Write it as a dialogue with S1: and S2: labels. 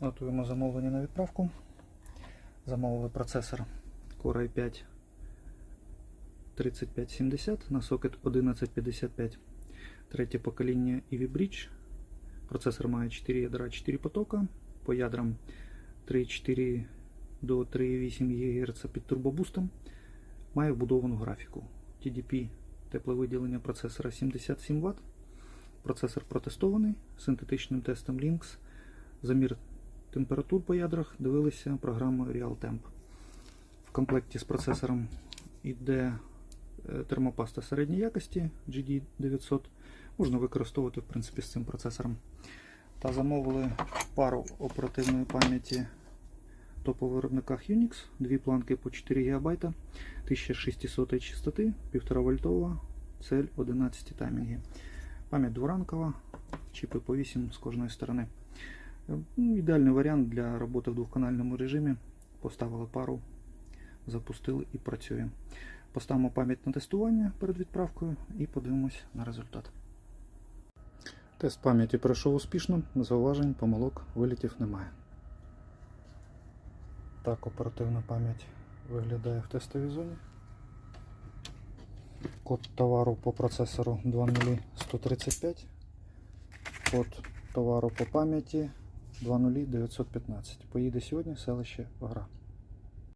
S1: Готуємо замовлення на відправку. Замовили процесор Core i5 3570 на сокет 1155. Третє покоління EV Bridge. Процесор має 4 ядра, 4 потока. По ядрам 3,4 до 3,8 ГГц під турбобустом. Має вбудовану графіку. TDP тепле виділення процесора 77 Вт. Процесор протестований синтетичним тестом Lynx. Замір температур по ядрах дивилися програму RealTemp. В комплекті з процесором йде е, термопаста середньої якості GD900. Можна використовувати в принципі, з цим процесором. Та замовили пару оперативної пам'яті топових виробниках Unix, дві планки по 4 ГБ, 1600 частоти, 1,5 вольтова, цель 11 таймінги. Пам'ять дворанкова, чіпи по 8 з кожної сторони. Ну, Ідеальний варіант для роботи в двохканальному режимі. Поставили пару, запустили і працює. Поставимо пам'ять на тестування перед відправкою і подивимось на результат. Тест пам'яті пройшов успішно, зауважень, помилок, вилітів немає. Так оперативна пам'ять виглядає в тестовій зоні. Код товару по процесору 20135. Код товару по пам'яті 20915. Поїде сьогодні селище Гра.